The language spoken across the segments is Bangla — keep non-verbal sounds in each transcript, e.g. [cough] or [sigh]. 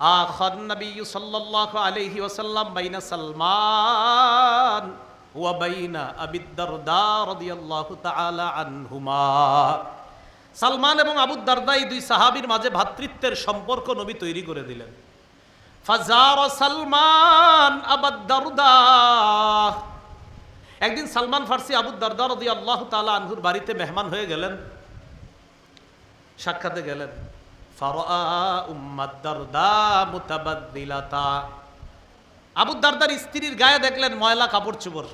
আখান নবী সাল্লাল্লাহু আলাইহি ওয়াসাল্লাম বাইনা সালমান ওয়া বাইনা আবি দারদা রাদিয়াল্লাহু তাআলা আনহুমা সালমান এবং আবু দারদা এই দুই সাহাবীর মাঝে ভ্রাতৃত্বের সম্পর্ক নবী তৈরি করে দিলেন। ফাজার সালমান একদিন সালমান ফার্সি আবু দারদা রদি আল্লাহ তালা আনহুর বাড়িতে মেহমান হয়ে গেলেন। সাক্ষাতে গেলেন। আবু স্ত্রীর গায়ে দেখলেন ময়লা কাপড় চোপড়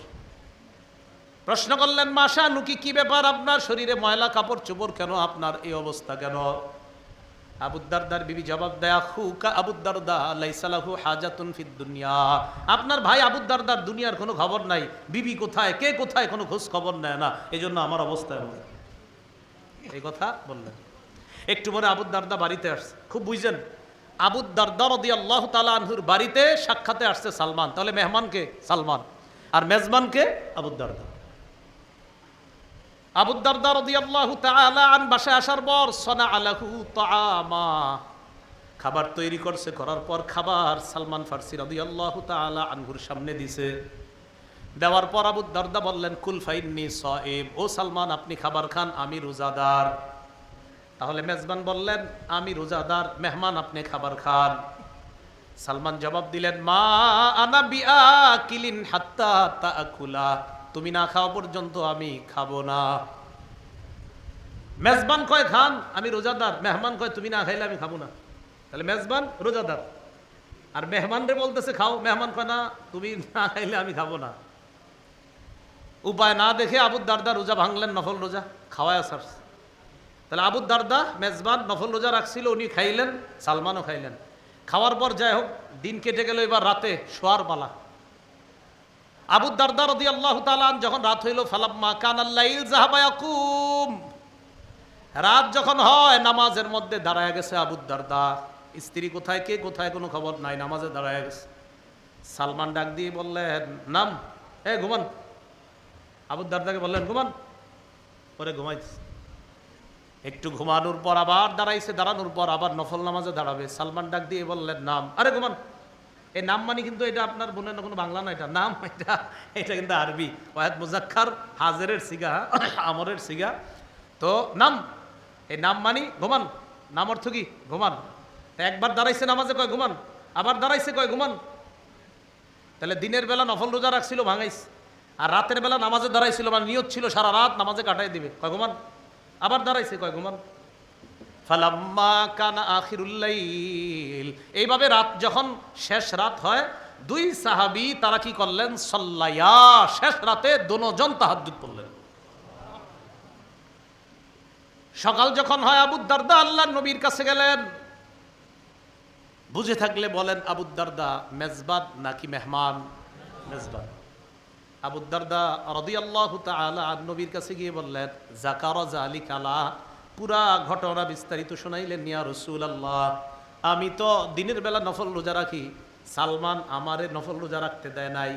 প্রশ্ন করলেন মাসা নুকি কি ব্যাপার আপনার শরীরে ময়লা কাপড় চোপড় কেন? আপনার এই অবস্থা কেন? আবুদ্দারদার বিবি জবাব দেয়া হুকা আবুদ্দারদা লাইসালাহু হাজাতুন ফিদ দুনিয়া। আপনার ভাই আবুদ্দারদার দুনিয়ার কোনো খবর নাই। বিবি কোথায়? কে কোথায়? কোনো খোঁজ খবর নেয় না। এই জন্য আমার অবস্থা এমন। এই কথা বললেন। একটু পরে আবুদ্দারদা বাড়িতে আসছে। খুব বুঝছেন আবুদ্দারদা রদি আল্লাহ তালা আনহুর বাড়িতে সাক্ষাতে আসছে সালমান। তাহলে মেহমানকে সালমান। আর মেজবানকে আবুদ্দারদা আবুদ্দারদা রাদিয়াল্লাহু তাআলা আন বাসায় আসার পর সনা আলাহু তাআমা। খাবার তৈরি করছে, করার পর খাবার সালমান ফার্সি রাদিয়াল্লাহু তাআলা আনহুর সামনে দিছে। দেওয়ার পর আবু দারদা বললেন, কুল ফাইন্নি সাইব ও সালমান, আপনি খাবার খান, আমি রোজাদার। তাহলে মেজবান বললেন, আমি রোজাদার, মেহমান, আপনি খাবার খান। সালমান জবাব দিলেন, মা আনা বিআ কিলিন হাত্তা তাআকুলা। তুমি না খাওয়া পর্যন্ত আমি খাব না। মেজবান কয়, খান, আমি রোজাদার, মেহমান কয়, তুমি না খাইলে আমি খাব না। তাহলে মেজবান রোজাদার। আর মেহমান রে বলতেছে, খাও। মেহমান কয়, না, তুমি না খাইলে আমি খাব না। উপায় না দেখে আবুদ দারদা রোজা ভাঙলেন, নফল রোজা, খাওয়ায় আসার তাহলে আবুদ দারদা মেজবান নফল রোজা রাখছিল, উনি খাইলেন, সালমানও খাইলেন। খাওয়ার পর যাই হোক, দিন কেটে গেল, এবার রাতে শোয়ার পালা। আবু দারদা রদি আল্লাহ তালান যখন রাত হইল, ফালাম্মা কান জাহাবায়াকুম রাত যখন হয়, নামাজের মধ্যে দাঁড়ায় গেছে আবু দারদা। স্ত্রী কোথায়, কে কোথায়, কোনো খবর নাই, নামাজে দাঁড়ায় গেছে। সালমান ডাক দিয়ে বললেন, নাম, এ ঘুমান। আবু দারদাকে বললেন, ঘুমান। পরে ঘুমাইছে একটু ঘুমানোর পর আবার দাঁড়াইছে, দাঁড়ানোর পর আবার নফল নামাজে দাঁড়াবে। সালমান ডাক দিয়ে বললেন, নাম। আরে, ঘুমান। এই নাম মানে কিন্তু এটা আপনার বোনের না কোনো বাংলা না এটা? নাম এটা এটা কিন্তু আরবি। ওয়াহেদ মুজাক্কার, হাজারের সিগা, আমরের সিগা। তো নাম এই নাম মানি ঘুমান। নাম অর্থ কি? ঘুমান। একবার দাঁড়াইছে নামাজে, কয় ঘুমান? আবার দাঁড়াইছে, কয় ঘুমান? তাহলে দিনের বেলা নফল রোজা রাখছিল, ভাঙাইছে। আর রাতের বেলা নামাজে দাঁড়াইছিল মানে নিয়ত ছিল সারা রাত নামাজে কাটাই দিবে। কয় ঘুমান? আবার দাঁড়াইছে, কয় ঘুমান ফালাম্মা কানা আখিরুল্লাইল এইভাবে রাত যখন শেষ রাত হয়, দুই সাহাবি তারা কি করলেন? সল্লাইয়া শেষ রাতে দোনোজন তাহাজ্জুদ পড়লেন। সকাল যখন হয়, আবু দারদা আল্লাহ নবীর কাছে গেলেন। বুঝে থাকলে বলেন, আবু দারদা মেজবাদ নাকি মেহমান? মেজবাদ। আবু দারদা রাদিয়াল্লাহু তাআলা আর নবীর কাছে গিয়ে বললেন, জাকার জালিকালা পুরা ঘটনা বিস্তারিত শোনাইলেন নিয়া রসুল আল্লাহ আমি তো দিনের বেলা নফল রোজা রাখি, সালমান আমারে নফল রোজা রাখতে দেয় নাই।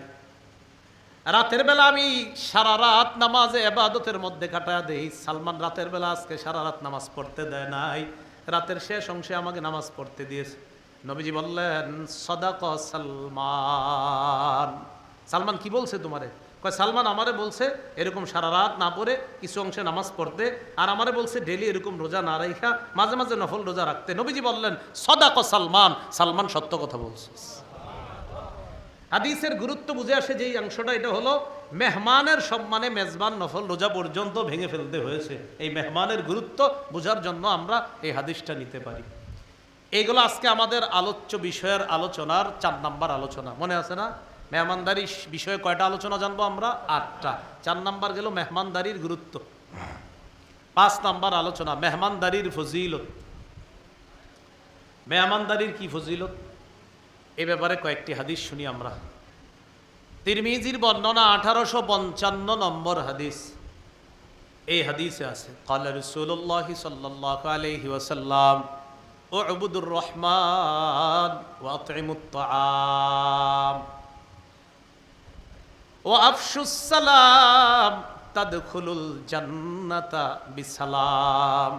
রাতের বেলা আমি সারা রাত নামাজে এবাদতের মধ্যে কাটা দেই, সালমান রাতের বেলা আজকে সারা রাত নামাজ পড়তে দেয় নাই, রাতের শেষ অংশে আমাকে নামাজ পড়তে দিয়েছে। নবীজি বললেন, সদাক সালমান। সালমান কি বলছে তোমারে? কয়, সালমান আমারে বলছে, এরকম সারা রাত না পড়ে কিছু অংশে নামাজ পড়তে, আর আমারে বলছে ডেলি এরকম রোজা না রাইখা, মাঝে মাঝে নফল রোজা রাখতে। নবীজি বললেন, সদাক সালমান সালমান সত্য কথা বলছে। হাদিসের গুরুত্ব বুঝে আসে যেই অংশটা, এটা হলো মেহমানের সম্মানে মেজবান নফল রোজা পর্যন্ত ভেঙে ফেলতে হয়েছে। এই মেহমানের গুরুত্ব বোঝার জন্য আমরা এই হাদিসটা নিতে পারি। এইগুলো আজকে আমাদের আলোচ্য বিষয়ের আলোচনার চার নাম্বার আলোচনা। মনে আছে না? মেহমানদারি বিষয়ে কয়টা আলোচনা জানব আমরা? আটটা। চার নাম্বার গেল মেহমানদারির গুরুত্ব। পাঁচ নাম্বার আলোচনা, মেহমানদারির ফজিলত। মেহমানদারির কি ফজিলত? এ ব্যাপারে কয়েকটি হাদিস শুনি আমরা। তিরমিজির বর্ণনা আঠারোশো পঞ্চান্ন নম্বর হাদিস। এই হাদিসে আছে কালা রসুল্লাহ সাল্লাহ আলহি ও আবুদুর রহমান ওয়াতিমুত্তাম ও আফসুসালাম তাদখুলুল জান্নাতা বিসালাম।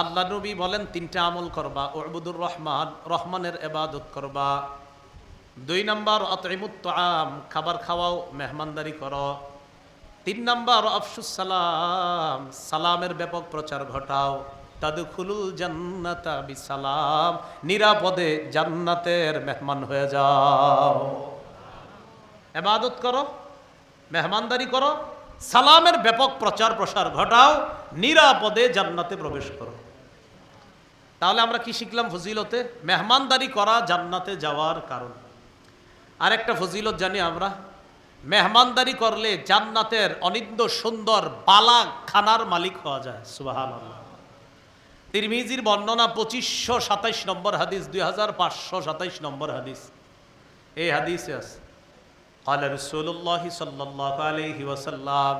আল্লাহ নবী বলেন, তিনটা আমল করবা ওবুদুর রহমান, রহমানের এবাদত করবা। দুই নম্বর অতইমুত্ত আম খাবার খাওয়াও, মেহমানদারি করো। তিন নম্বর আফসুসালাম সালামের ব্যাপক প্রচার ঘটাও। তাদুখুলুল জান্নাতা বিসালাম, নিরাপদে জান্নাতের মেহমান হয়ে যাও। এবাদত করো, মেহমানদারি করো, সালামের ব্যাপক প্রচার প্রসার ঘটাও, নিরাপদে জান্নাতে প্রবেশ করো। তাহলে আমরা কি শিখলাম ফজিলতে? মেহমানদারি করা জান্নাতে যাওয়ার কারণ। আরেকটা ফজিলত জানি আমরা। মেহমানদারি করলে জান্নাতের অনিন্দ সুন্দর বালা খানার মালিক হওয়া যায়। সুবাহান তিরমিজির বর্ণনা পঁচিশশো সাতাইশ নম্বর হাদিস, দুই হাজার পাঁচশো সাতাইশ নম্বর হাদিস। এই হাদিসে আছে। قال رسول الله صلى الله عليه وسلم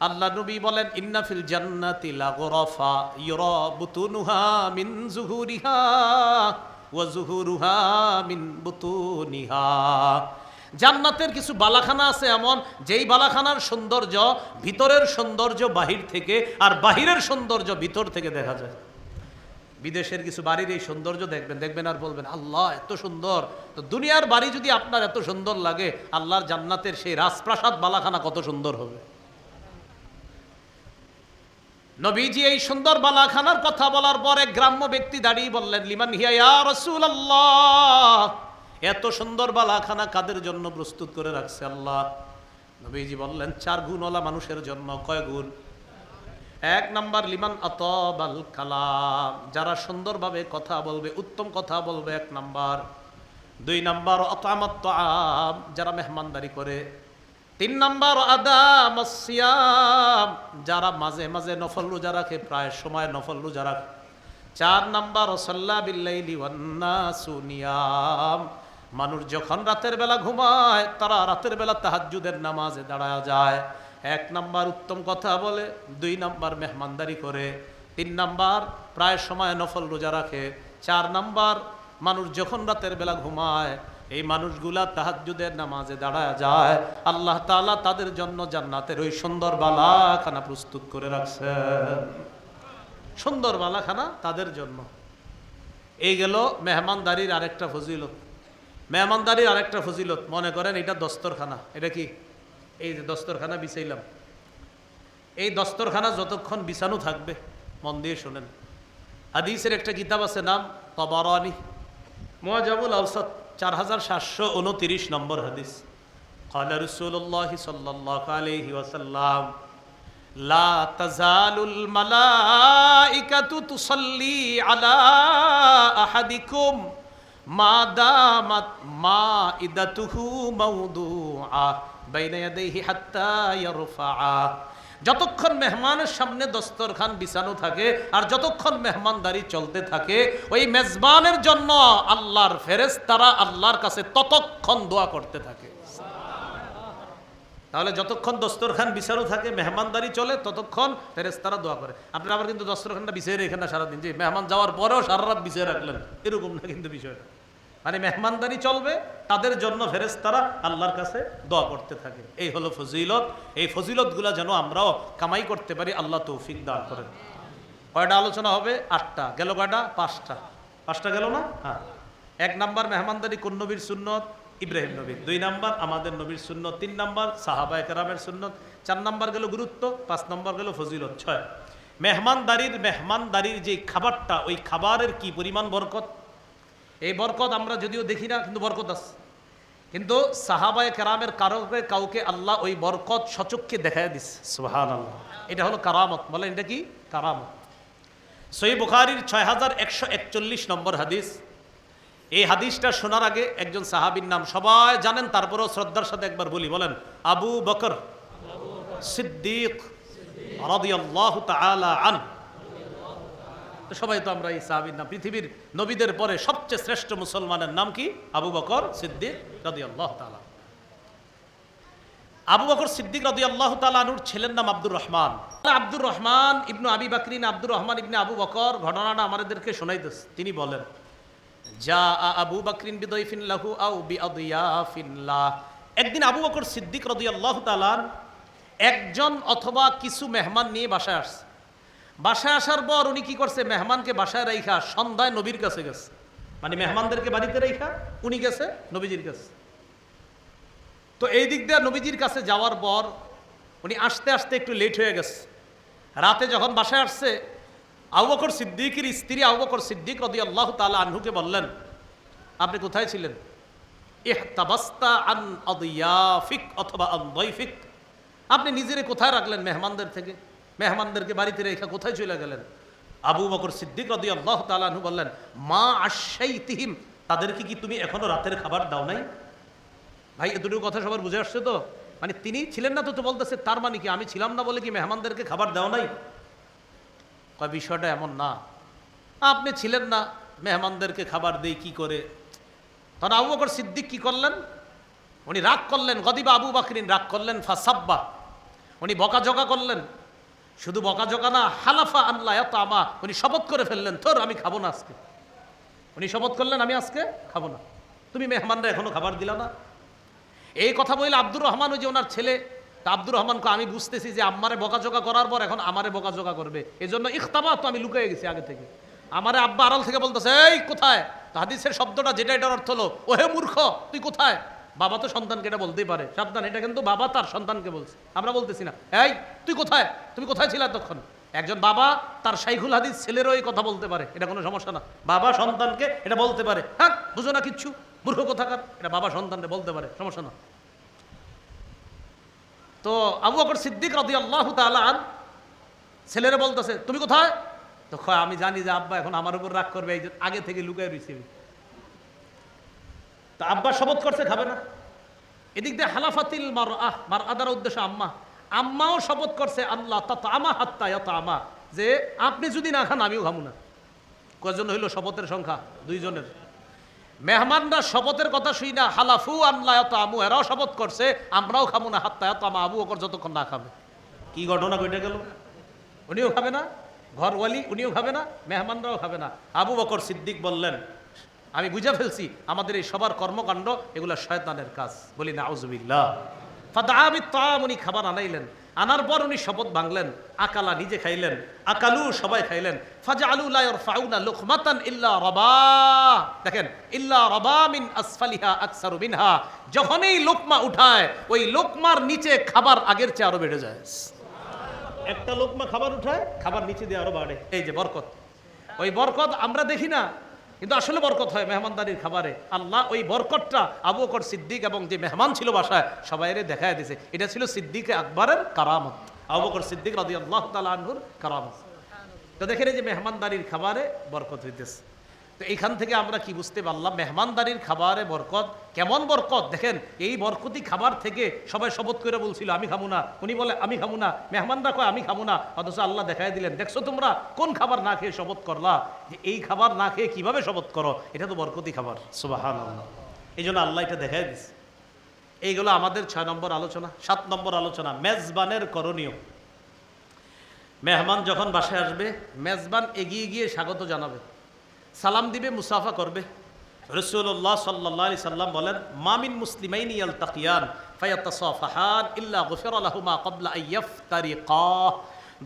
আল্লাহ নবী বলেন ইন্না ফিল জান্নাতি লাগরাফা ইউরা বুতুনুহা মিন জুহুরিহা ওয়া জুহুরুহা মিন বুতুনিহা জান্নাতের কিছু বালাখানা আছে এমন যেই বালাখানার সৌন্দর্য ভিতরের সৌন্দর্য বাহির থেকে আর বাহিরের সৌন্দর্য ভিতর থেকে দেখা যায় বিদেশের কিছু বাড়ির এই সৌন্দর্য দেখবেন দেখবেন আর বলবেন, আল্লাহ, এত সুন্দর। তো দুনিয়ার বাড়ি যদি আপনার এত সুন্দর লাগে, আল্লাহর জান্নাতের সেই রাজপ্রাসাদ বালাখানা কত সুন্দর হবে? নবীজি এই সুন্দর বালাখানার কথা বলার পর এক গ্রাম্য ব্যক্তি দাঁড়িয়ে বললেন, লিমান হিয়া ইয়া রাসূলুল্লাহ? এত সুন্দর বালাখানা কাদের জন্য প্রস্তুত করে রাখছে আল্লাহ? নবীজি বললেন, চার গুণওয়ালা মানুষের জন্য। কয় গুণ? এক নাম্বার লিমান আতবাল কালাম। যারা সুন্দরভাবে কথা বলবে, উত্তম কথা বলবে, এক নাম্বার। দুই নাম্বার অতামাত্ত আম যারা মেহমানদারি করে। তিন নাম্বার আদা মসিয়াম যারা মাঝে মাঝে নফল রোজা রাখে, প্রায় সময় নফল রোজা রাখে। চার নাম্বার, সল্লা বিল্লাইলি সুনিয়াম মানুষ যখন রাতের বেলা ঘুমায়, তারা রাতের বেলা তাহাজ্জুদের নামাজে দাঁড়ায় যায়। এক নাম্বার উত্তম কথা বলে, দুই নাম্বার মেহমানদারি করে, তিন নাম্বার প্রায় সময় নফল রোজা রাখে, চার নাম্বার মানুষ যখন রাতের বেলা ঘুমায়, এই মানুষগুলা তাহাজ্জুদের নামাজে দাঁড়ায় যায়। আল্লাহ তাআলা তাদের জন্য জান্নাতের ওই সুন্দর বালাখানা প্রস্তুত করে রাখছেন সুন্দর বালাখানা তাদের জন্য। এই গেল মেহমানদারির আরেকটা ফজিলত। মেহমানদারির আরেকটা ফজিলত, মনে করেন এটা দস্তরখানা, এটা কি? এই যে দস্তরখানা বিছাইলাম এই দস্তরখানা যতক্ষণ বিছানো থাকবে মন দিয়ে শোনেন হাদিসের একটা কিতাব আছে নাম তবরানি মোয়াজাবুল আউসাদ চার হাজার সাতশো উনতিরিশ নম্বর হাদিস قال رسول الله صلى الله عليه وسلم لا تزال الملائكة تصلي على أحدكم ما دامت مائدته موضوعة যতক্ষণ মেহমানের সামনে দস্তরখান বিছানো থাকে আর যতক্ষণ মেহমানদারি চলতে থাকে, ওই মেজবানের জন্য আল্লাহর ফেরেস তারা আল্লাহর কাছে ততক্ষণ দোয়া করতে থাকে। তাহলে যতক্ষণ দস্তরখান বিচারও থাকে, মেহমানদারি চলে, ততক্ষণ ফেরেস্তারা দোয়া করে। আপনারা আবার কিন্তু দস্তরখানটা বিছিয়ে রেখেন না সারাদিন। যে মেহমান যাওয়ার পরেও সারা রাত বিছিয়ে রাখলেন, এরকম না কিন্তু বিষয়টা। মানে মেহমানদারি চলবে, তাদের জন্য ফেরেশতারা আল্লাহর কাছে দোয়া করতে থাকে। এই হলো ফজিলত। এই ফজিলতগুলা যেন আমরাও কামাই করতে পারি, আল্লাহ তৌফিক দান করেন। কয়টা আলোচনা হবে? আটটা। গেল কয়টা? পাঁচটা। পাঁচটা গেল না? হ্যাঁ। এক নাম্বার মেহমানদারি কোন নবীর সুন্নত? ইব্রাহিম নবীর। দুই নাম্বার আমাদের নবীর সুন্নত। তিন নাম্বার সাহাবা একরামের সুন্নত। চার নাম্বার গেল গুরুত্ব। পাঁচ নাম্বার গেল ফজিলত। ছয়। মেহমানদারির মেহমানদারির যে খাবারটা, ওই খাবারের কি পরিমাণ বরকত? এই বরকত আমরা যদিও দেখি না কিন্তু বরকত আছে। কিন্তু সাহাবায় কেরামের কারণে কাউকে আল্লাহ ওই বরকত সচক্ষে দেখায় দিস সুহান আল্লাহ এটা হলো কারামত। বলেন এটা কি? কারামত। সই বুখারির ছয় হাজার একশো একচল্লিশ নম্বর হাদিস। এই হাদিসটা শোনার আগে একজন সাহাবির নাম সবাই জানেন তারপরেও শ্রদ্ধার সাথে একবার বলি বলেন আবু বকর সিদ্দিক রাদিয়াল্লাহু তাআলা আন তো সবাই তো আমরা এই সাহাবির নাম পৃথিবীর নবীদের পরে সবচেয়ে শ্রেষ্ঠ মুসলমানের নাম কি? আবু বকর সিদ্দিক রাদিয়াল্লাহু তাআলা। আবু বকর সিদ্দিক রাদি আল্লাহ তালানুর ছেলের নাম আব্দুর রহমান। আব্দুর রহমান ইবনু আবি বাকরিন, আব্দুর রহমান ইবনে আবু বকর ঘটনাটা আমাদেরকে শোনাইতেছে তিনি বলেন যা আবু বাকরিন বিদয়ফিন লাহু আউ বিআদিয়াফিল্লাহ একদিন আবু বকর সিদ্দিক রাদিয়াল্লাহু তালান একজন অথবা কিছু মেহমান নিয়ে বাসায় আসছে। বাসায় আসার পর উনি কি করছে? মেহমানকে বাসায় রাইখা সন্ধ্যায় নবীর কাছে গেছে। মানে মেহমানদেরকে বাড়িতে রাইখা উনি গেছে, নবীজির কাছে। তো এই দিক দিয়ে নবীজির কাছে যাওয়ার পর উনি আসতে আসতে একটু লেট হয়ে গেছে। রাতে যখন বাসায় আসছে, আবু বকর সিদ্দিকের স্ত্রী আবু বকর সিদ্দিক রদি আল্লাহ তালা আনহুকে বললেন, আপনি কোথায় ছিলেন? ইহতাবাস্তা আন অথবা আপনি নিজেরে কোথায় রাখলেন মেহমানদের থেকে? মেহমানদেরকে বাড়িতে রেখে কোথায় চলে গেলেন? আবু বকর সিদ্দিক রদি আল্লাহ তালাহু বললেন, মা আশাই তিহিম তাদেরকে কি তুমি এখনও রাতের খাবার দাও নাই? ভাই এ দুটো কথা সবার বুঝে আসছে তো? মানে তিনি ছিলেন না তো তো বলতেছে, তার মানে কি আমি ছিলাম না বলে কি মেহমানদেরকে খাবার দেওয়া নাই? কয়, বিষয়টা এমন না। আপনি ছিলেন না, মেহমানদেরকে খাবার দেই কি করে? তখন আবু বকর সিদ্দিক কি করলেন? উনি রাগ করলেন, গদিবা আবু বাকরিন রাগ করলেন, ফাসাব্বা। উনি বকাঝকা করলেন। শুধু বকাঝকা না, হালাফা আল্লাহ এত আমা উনি শপথ করে ফেললেন, তোর আমি খাব না আজকে। উনি শপথ করলেন, আমি আজকে খাব না। তুমি মেহমানরা এখনও খাবার দিলা না। এই কথা বললে আব্দুর রহমান, ওই যে ওনার ছেলে, তা আব্দুর রহমানকে আমি বুঝতেছি যে আম্মারে বকাঝকা করার পর এখন আমারে বকাঝকা করবে। এই জন্য ইখতাবা তো আমি লুকিয়ে গেছি আগে থেকে। আমারে আব্বা আড়াল থেকে বলতেছে, এই, কোথায়? হাদিসের শব্দটা যেটা, এটার অর্থ হলো ও হে মূর্খ, তুই কোথায়? বাবা তো সন্তানকে এটা বলতেই পারে। সাবধান, এটা কিন্তু বাবা তার সন্তানকে বলছে। আমরা বলতেছি না। এই, তুই কোথায়? তুমি কোথায় ছিলা তখন একজন বাবা তার শাইখুল হাদিস ছেলেরও এই কথা বলতে পারে। এটা কোনো সমস্যা না। বাবা সন্তানকে এটা বলতে পারে। হ্যাঁ বুঝো না কিচ্ছু। মূর্খ কোথাকার? এটা বাবা সন্তানকে বলতে পারে। সমস্যা না। তো আবু বকর সিদ্দিক রদি আল্লাহ তালান ছেলেরা বলতেছে, তুমি কোথায়? তো আমি জানি যে আব্বা এখন আমার উপর রাগ করবে, এই আগে থেকে লুকায় রয়েছে। তা আব্বা শপথ করছে, খাবে না। এদিক দিয়ে হালাফাতিল মার আহ মার আদার উদ্দেশ্য আম্মা। আম্মাও শপথ করছে, আল্লাহ তা আমা হাত্তা ইয়ত আমা যে আপনি যদি না খান, আমিও খামু না। কয়জন হইল শপথের সংখ্যা? দুইজনের। মেহমানরা শপথের কথা শুই না, হালাফু আল্লাহ এত আমু এরাও শপথ করছে, আমরাও খামু না, হাত্তা এত আমা আবু ওকর যতক্ষণ না খাবে। কি ঘটনা ঘটে গেল? উনিও খাবে না, ঘরওয়ালি উনিও খাবে না, মেহমানরাও খাবে না। আবু বকর সিদ্দিক বললেন আমি বুঝে ফেলছি আমাদের এই সবার কর্মকাণ্ড এগুলো শয়তানের কাজ। বলি না আউজুবিল্লাহ ফাদামি তাম উনি খাবার আনাইলেন। আনার পর উনি শপথ ভাঙলেন আকালা নিজে খাইলেন। আকালু সবাই খাইলেন। ফাজা আলু লায়র ফাউনা লুকমাতান ইল্লা রবা। দেখেন ইল্লা রবা মিন আসফালিহা আকসারু মিনহা। যখনই লোকমা উঠায় ওই লোকমার নিচে খাবার আগের চেয়ে আরও বেড়ে যায়। একটা লোকমা খাবার উঠায় খাবার নিচে দিয়ে আরও বাড়ে। এই যে বরকত। ওই বরকত আমরা দেখি না কিন্তু আসলে বরকত হয় মেহমানদারির খাবারে। আল্লাহ ওই বরকতটা আবু বকর সিদ্দিক এবং যে মেহমান ছিল বাসায়, সবাইরে দেখায় দিছে। এটা ছিল সিদ্দিকে আকবরের কারামত। আবু বকর সিদ্দিক রাজি আল্লাহ তালুর কারামত। তো দেখেন এই যে মেহমানদারির খাবারে বরকত হইতেছে। তো এখান থেকে আমরা কি বুঝতে পারলাম? মেহমানদারির খাবারে বরকত। কেমন বরকত? দেখেন, এই বরকতি খাবার থেকে সবাই শপথ করে বলছিল, আমি খাব না। উনি বলে, আমি খাব না। মেহমানরা কয়, আমি খাব না। অথচ আল্লাহ দেখাই দিলেন, দেখছ তোমরা কোন খাবার না খেয়ে শপথ করলা? যে এই খাবার না খেয়ে কীভাবে শপথ করো? এটা তো বরকতি খাবার। সুবাহান এই জন্য আল্লাহ এটা দেখাই দিচ্ছে এইগুলো আমাদের ছয় নম্বর আলোচনা, সাত নম্বর আলোচনা, মেজবানের করণীয়। মেহমান যখন বাসায় আসবে, মেজবান এগিয়ে গিয়ে স্বাগত জানাবে। সালাম দিবে, মুসাফা করবে। রসুল্লাহ সাল্লাহ সাল্লাম বলেন মামিন মুসলিমাইন ইয়াল তাকিয়ান ফায়াতাসাফাহান ইল্লা গফির আলাহুমা কবলা আইয়াফতারিকা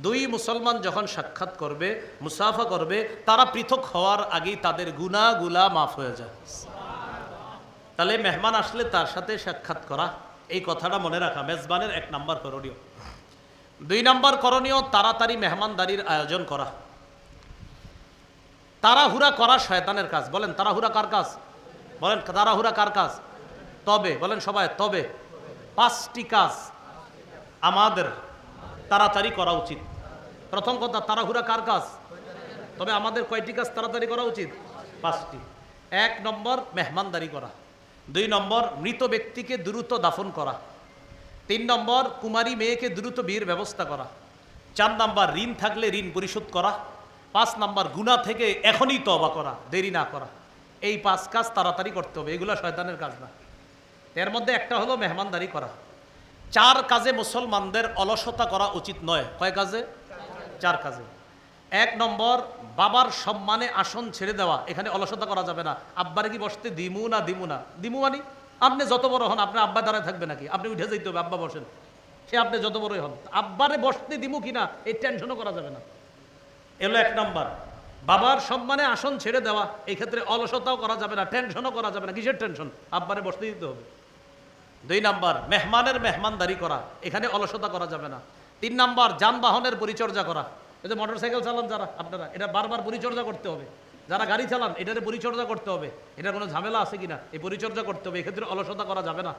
দুই মুসলমান যখন সাক্ষাৎ করবে, মুসাফা করবে, তারা পৃথক হওয়ার আগেই তাদের গুনাগুলা মাফ হয়ে যায়। তাহলে মেহমান আসলে তার সাথে সাক্ষাৎ করা, এই কথাটা মনে রাখা মেজবানের এক নাম্বার করণীয়। দুই নম্বর করণীয়, তাড়াতাড়ি মেহমানদারির আয়োজন করা। তাড়াহুড়া করা শয়তানের কাজ। বলেন, তাড়াহুড়া কার কাজ? বলেন, তাড়াহুড়া কার কাজ? তবে, বলেন সবাই, তবে। পাঁচটি কাজ আমাদের তাড়াতাড়ি করা উচিত। প্রথম কথা, তাড়াহুড়া কার কাজ? তবে আমাদের কয়টি কাজ তাড়াতাড়ি করা উচিত? পাঁচটি। এক নম্বর, মেহমানদারি করা। দুই নম্বর, মৃত ব্যক্তিকে দ্রুত দাফন করা। তিন নম্বর, কুমারী মেয়েকে দ্রুত বিয়ের ব্যবস্থা করা। চার নম্বর, ঋণ থাকলে ঋণ পরিশোধ করা। পাঁচ নম্বর গুণা থেকে এখনই তবা করা, দেরি না করা। এই পাঁচ কাজ তাড়াতাড়ি করতে হবে, এগুলো শয়তানের কাজ না। এর মধ্যে একটা হলো মেহমানদারি করা। চার কাজে মুসলমানদের অলসতা করা উচিত নয়। কয় কাজে? চার কাজে। এক নম্বর, বাবার সম্মানে আসন ছেড়ে দেওয়া, এখানে অলসতা করা যাবে না। আব্বারে কি বসতে দিমু না দিমু না? দিমু মানে? আপনি যত বড় হন, আপনার আব্বা দাঁড়ায় থাকবে নাকি? আপনি উঠে যাইতে হবে, আব্বা বসেন। সে আপনি যত বড়ই হন। আব্বারে বসতে দিমু কিনা, এই টেনশনও করা যাবে না। এলো এক নম্বর। বাবার সম্মানে আসন ছেড়ে দেওয়া এই ক্ষেত্রে অলসতাও করা যাবে না টেনশনও করা যাবে না। কিসের টেনশন আব্বারে বসতে দিতে হবে। দুই নাম্বার, মেহমানের মেহমানদারি করা, এখানে অলসতা করা যাবে না। তিন নাম্বার, যানবাহনের পরিচর্যা করা। এই যে মোটর সাইকেল চালান যারা, আপনারা, এটা বারবার পরিচর্যা করতে হবে। যারা গাড়ি চালান, এটার পরিচর্যা করতে হবে। এটার কোনো ঝামেলা আছে কিনা? এই পরিচর্যা করতে হবে, এক্ষেত্রে অলসতা করা যাবে না।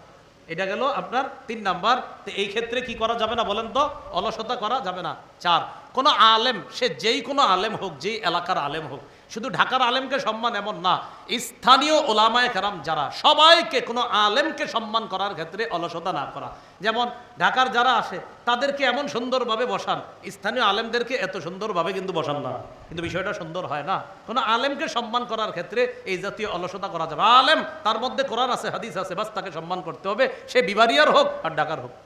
এটা গেল আপনার তিন নাম্বার। তো এই ক্ষেত্রে কি করা যাবে না বলেন তো? অলসতা করা যাবে না। চার, কোনো আলেম, সে যেই কোনো আলেম হোক, যেই এলাকার আলেম হোক শুধু ঢাকার আলেমকে সম্মান এমন না, স্থানীয় ওলামায় কারাম যারা, সবাইকে, কোনো আলেমকে সম্মান করার ক্ষেত্রে অলসতা না করা। যেমন ঢাকার যারা আসে, তাদেরকে এমন সুন্দরভাবে বসান, স্থানীয় আলেমদেরকে এত সুন্দরভাবে কিন্তু বসান না। কিন্তু বিষয়টা সুন্দর হয় না। কোনো আলেমকে সম্মান করার ক্ষেত্রে এই জাতীয় অলসতা করা যাবে আলেম, তার মধ্যে কোরআন আছে, হাদিস আছে, বাস তাকে সম্মান করতে হবে, সে বিবারিয়ার হোক আর ঢাকার হোক।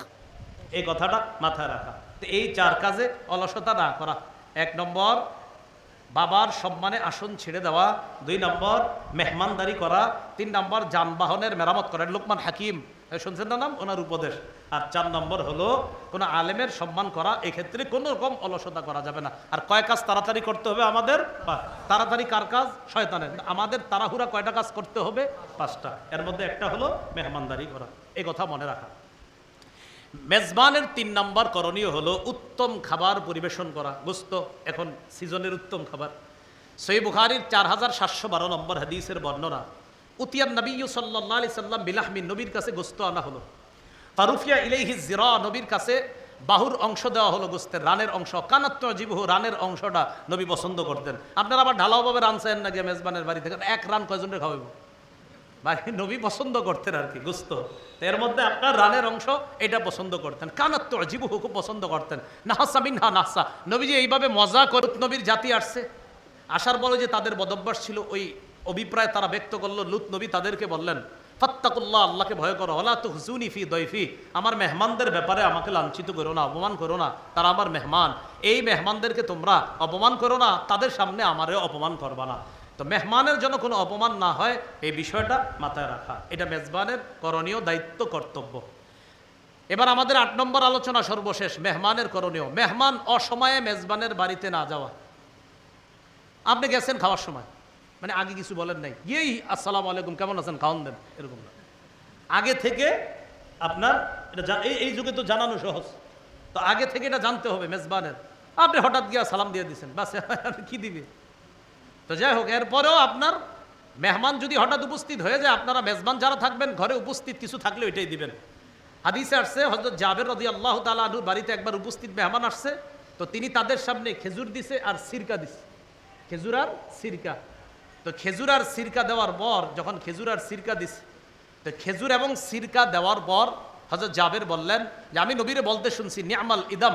এই কথাটা মাথায় রাখা। তো এই চার কাজে অলসতা না করা। এক নম্বর বাবার সম্মানে আসন ছেড়ে দেওয়া, দুই নম্বর মেহমানদারি করা, তিন নম্বর যানবাহনের মেরামত করা। লোকমান হাকিম। শুনছেন না নাম? ওনার উপদেশ। আর চার নম্বর হলো, কোনো আলেমের সম্মান করা, এক্ষেত্রে কোনো রকম অলসতা করা যাবে না। আর কয় কাজ তাড়াতাড়ি করতে হবে আমাদের? তাড়াতাড়ি কার কাজ? শয়তানের। আমাদের তাড়াহুড়া কয়টা কাজ করতে হবে? পাঁচটা। এর মধ্যে একটা হলো মেহমানদারি করা। এই কথা মনে রাখা। মেজবানের তিন নম্বর করণীয় হলো উত্তম খাবার পরিবেশন করা। গোস্ত এখন সিজনের উত্তম খাবার। সই বুখারির চার হাজার সাতশো বারো নম্বর হাদিসের বর্ণনা, উতিয়ান নবী সাল্লাহ আলি সাল্লাম বিলাহমিন নবীর কাছে গোস্ত আনা হলো। ফারুফিয়া ইলেহি জিরা নবীর কাছে বাহুর অংশ দেওয়া হলো গোস্তের রানের অংশ। কানাত্ম জীবহ রানের অংশটা নবী পছন্দ করতেন। আপনারা আবার ঢালাওভাবে রান চাইন না গিয়ে মেজবানের বাড়ি থেকে? এক রান কয়জনের খাওয়াবো বাড়ি নবী পছন্দ করতেন আর কি, গুস্ত। এর মধ্যে আপনার রানের অংশ এটা পছন্দ করতেন। কানাত্ম জীবু খুব পছন্দ করতেন। নাহাসা মিন হা নাহসা। নবীজি এইভাবে মজা করুত, নবীর জাতি আসছে। আসার পরে যে তাদের বদভ্যাস ছিল, ওই অভিপ্রায় তারা ব্যক্ত করল। লুত নবী তাদেরকে বললেন, ফাত্তাকুল্লাহ, আল্লাহকে ভয় করো। হলা তো হুসুনি ফি দয়ফি আমার মেহমানদের ব্যাপারে আমাকে লাঞ্ছিত করো না, অপমান করো না। তারা আমার মেহমান। এই মেহমানদেরকে তোমরা অপমান করো না। তাদের সামনে আমারও অপমান করবা না। তো মেহমানের জন্য কোনো অপমান না হয়, এই বিষয়টা মাথায় রাখা। এটা মেজবানের করণীয় দায়িত্ব, কর্তব্য। এবার আমাদের আট নম্বর আলোচনা সর্বশেষ, মেহমানের করণীয়। মেহমান অসময়ে মেজবানের বাড়িতে না যাওয়া। আপনি গেছেন খাওয়ার সময়? মানে আগে কিছু বলেন নাই। ইয়েই, আসসালামু আলাইকুম, কেমন আছেন? খাওয়ান দেন, এরকম না। আগে থেকে আপনার এটা এই এই যুগে তো জানানো সহজ। তো আগে থেকে এটা জানতে হবে, মেজবানের। আপনি হঠাৎ গিয়া সালাম দিয়ে দিচ্ছেন বাস, [laughs] কি দিবে? তো যাই হোক, এরপরেও আপনার মেহমান যদি হঠাৎ উপস্থিত হয়ে যায়, আপনারা মেজবান যারা থাকবেন, ঘরে উপস্থিত কিছু থাকলে ওইটাই দিবেন। হাদিসে আসছে হজরত জাবের রদি আল্লাহ তালুর বাড়িতে একবার উপস্থিত মেহমান আসছে, তো তিনি তাদের সামনে খেজুর দিছে আর সিরকা দিছে। খেজুর আর সিরকা। তো খেজুর আর সিরকা দেওয়ার পর, যখন খেজুর আর সিরকা দিছে, তো খেজুর এবং সিরকা দেওয়ার পর হজরত জাবের বললেন, যে আমি নবীরে বলতে শুনছি, নিয়ামাল ইদাম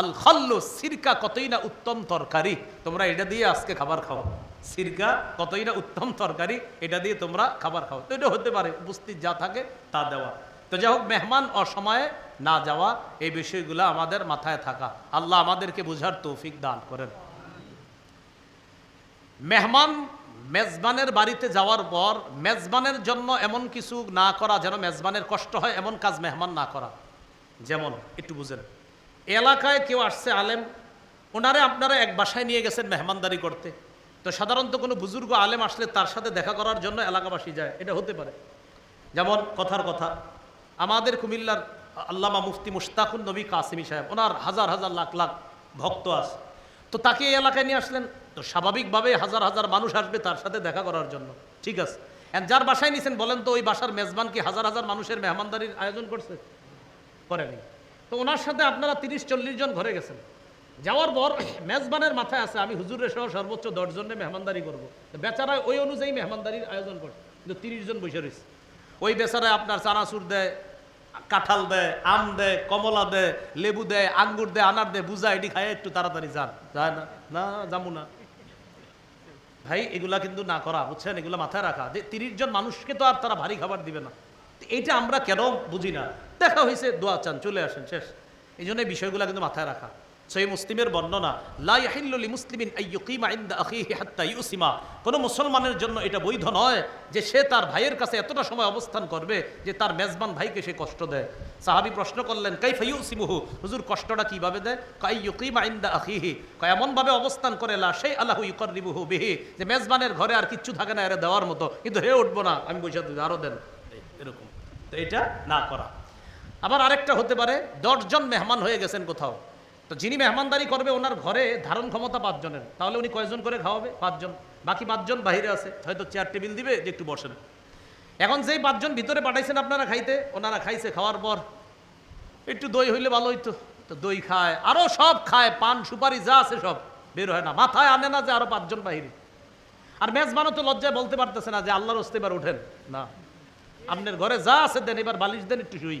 আল খল্লু, সিরকা কতই না উত্তম তরকারি, তোমরা এটা দিয়ে আজকে খাবার খাও। সিরকা কতই না উত্তম তরকারি, এটা দিয়ে তোমরা খাবার খাও। তো এটা হতে পারে, উপস্থিত যা থাকে তা দেওয়া। তো যাই হোক, মেহমান অসময়ে না যাওয়া, এই বিষয়গুলো আমাদের মাথায় থাকা। আল্লাহ আমাদেরকে বুঝার তৌফিক দান করেন। মেহমান মেজবানের বাড়িতে যাওয়ার পর, মেজবানের জন্য এমন কিছু না করা যেন মেজবানের কষ্ট হয়, এমন কাজ মেহমান না করা। যেমন, একটু বুঝেন। এলাকায় কেউ আসছে আলেম, ওনারে আপনারা এক বাসায় নিয়ে গেছেন মেহমানদারি করতে। তো সাধারণত কোনো বুজুর্গ আলেম আসলে তার সাথে দেখা করার জন্য এলাকাবাসী যায়, এটা হতে পারে। যেমন কথার কথা, আমাদের কুমিল্লার আল্লামা মুফতি মুশতাকুন নবী কাসিমি সাহেব, ওনার হাজার হাজার লাখ লাখ ভক্ত আছে। তো তাকে এই এলাকায় নিয়ে আসলেন, তো স্বাভাবিকভাবে হাজার হাজার মানুষ আসবে তার সাথে দেখা করার জন্য, ঠিক আছে? যার বাসায় নিছেন, বলেন তো ওই বাসার মেজবান কি হাজার হাজার মানুষের মেহমানদারির আয়োজন করছে? করেনি। তো ওনার সাথে আপনারা তিরিশ চল্লিশ জন ঘরে গেছেন। যাওয়ার পর মেজবানের মাথায় আছে, আমি হুজুরের সহ সর্বোচ্চ দশ জনে মেহমানদারি করব। তো বেচারায় ওই অনুযায়ী মেহমানদারির আয়োজন করছে কিন্তু তিরিশ জন বসে রয়েছে। ওই বেচারায় আপনার চানাচুর দেয়, কাঁঠাল দেয়, আম দেয়, কমলা দেয়, লেবু দেয়, আঙ্গুর দেয়, আনার দেয়, বুঝা, এটি খায়, একটু তাড়াতাড়ি যান। যায় না? না, যাব না। ভাই, এগুলা কিন্তু না করা, বুঝছেন? এগুলো মাথায় রাখা। যে তিরিশ জন মানুষকে তো আর তারা ভারী খাবার দিবে না। তো এইটা আমরা কেন বুঝি না? দেখা হয়েছে, দোয়া চান, চলে আসেন, শেষ। এই জন্য বিষয়গুলো কিন্তু মাথায় রাখা। সহি মুসলিমের বর্ণনা, লা ইয়াহিল্লু লিমুসলিমিন আন ইউকিমা ইনদা আখিহি হাত্তা ইউসিমা। কোনো মুসলমানের জন্য এটা বৈধ নয় যে সে তার ভাইয়ের কাছে এতটা সময় অবস্থান করবে যে তার মেজবান ভাইকে সে কষ্ট দেয়। সাহাবী প্রশ্ন করলেন, কাইফা ইউসিমুহু? হুজুর কষ্টটা কীভাবে দেয়? কাই ইউকিমা ইনদা আখিহি। কয়, এমনভাবে অবস্থান করে, লা সেই আল্লাহু ইউকাররিবুহু বিহি। যে মেজবানের ঘরে আর কিচ্ছু থাকে না, এর দেওয়ার মতো। কিন্তু হে উঠবো না, আমি বসে দিই আরও দেন। এরকম। তো এটা না করা। আবার আরেকটা হতে পারে, দশজন মেহমান হয়ে গেছেন কোথাও। তো যিনি মেহমানদারি করবে, ওনার ঘরে ধারণ ক্ষমতা পাঁচজনের। তাহলে উনি কয়জন করে খাওয়াবে? পাঁচজন। বাকি পাঁচজন বাইরে আছে। হয়তো চেয়ার টেবিল দিবে, যে একটু বসেন এখন যেই পাঁচজন ভিতরে পাঠাইছেন আপনারা খাইতে, ওনারা খাইছে খাওয়ার পর। একটু দই হইলে ভালো হইতো। তো দই খায় আরও সব খায়, পান, সুপারি, যা আছে সব। বের হয় না। মাথায় আনে না যে আরও পাঁচজন বাহিরে। আর মেজবানও তো লজ্জায় বলতে পারতেছে না যে আল্লাহর হস্তে এবার উঠেন না। আপনার ঘরে যা আছে দেন, এবার বালিশ দেন, একটু শুই।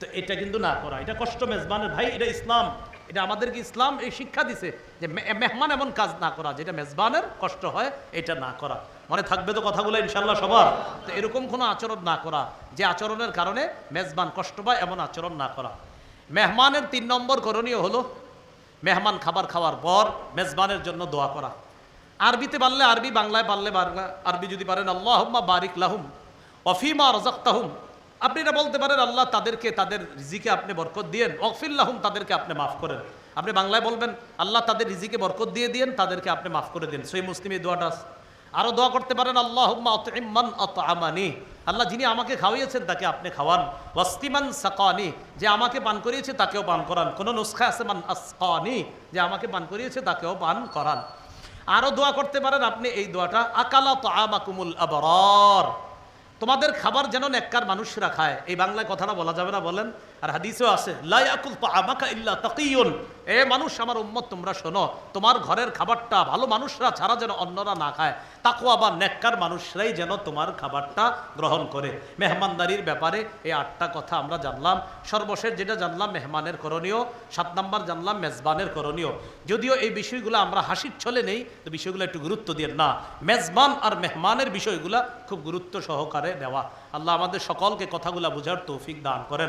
তো এটা কিন্তু না করা। এটা কষ্ট মেজবানের। ভাই, এটা ইসলাম। এটা আমাদেরকে ইসলাম এই শিক্ষা দিছে যে মেহমান এমন কাজ না করা, যেটা মেজবানের কষ্ট হয়, এটা না করা। মনে থাকবে তো কথাগুলো ইনশাল্লাহ সবার। তো এরকম কোনো আচরণ না করা, যে আচরণের কারণে মেজবান কষ্ট পায়, এমন আচরণ না করা। মেহমানের তিন নম্বর করণীয় হলো মেহমান খাবার খাওয়ার পর মেজবানের জন্য দোয়া করা। আরবিতে পারলে আরবি, বাংলায় পারলে বাংলা, আরবি যদি পারেন আল্লাহ বারিক লাহুম অফিমা রজাক্তাহুম আপনি এটা বলতে পারেন, আল্লাহ তাদেরকে, তাদের রিজিকে আপনি বরকত দিয়েন। অফিল্লাহুম তাদেরকে আপনি মাফ করেন। আপনি বাংলায় বলবেন, আল্লাহ তাদের রিজিকে বরকত দিয়ে দিয়েন, তাদেরকে আপনি মাফ করে দিন। সেই মুসলিম এই দোয়াটা আছে। আরও দোয়া করতে পারেন আল্লাহ ইম্মান আমানি আল্লাহ যিনি আমাকে খাওয়িয়েছেন, তাকে আপনি খাওয়ান। ওয়াস্তিমান সাকানি, যে আমাকে পান করিয়েছে, তাকেও পান করান। কোনো নুসখা আছে, মান আসকানি, যে আমাকে পান করিয়েছে, তাকেও পান করান। আরও দোয়া করতে পারেন, আপনি এই দোয়াটা, আকালা তো আমাকুমুল আবরার। তোমাদের খাবার যেন নেককার মানুষরা খায়। এই বাংলায় কথাটা বলা যাবে না বলেন। আর হাদিসেও আছে লায়াকুল তো আমাকা ইল্লা তাকিয়ুন। এ মানুষ আমার উম্মত, তোমরা শোনো, তোমার ঘরের খাবারটা ভালো মানুষরা ছাড়া যেন অন্যরা না খায়। তাকুয়া বা নেককার মানুষরাই যেন তোমার খাবারটা গ্রহণ করে। মেহমানদারির ব্যাপারে এই আটটা কথা আমরা জানলাম। সর্বশেষ যেটা জানলাম, মেহমানের করণীয়। সাত নাম্বার জানলাম, মেজবানের করণীয়। যদিও এই বিষয়গুলো আমরা হাসির ছলে নেই, তো বিষয়গুলো একটু গুরুত্ব দিয়ে না। মেজবান আর মেহমানের বিষয়গুলা খুব গুরুত্ব সহকারে নেওয়া। আল্লাহ আমাদের সকলকে কথাগুলা বোঝার তৌফিক দান করেন।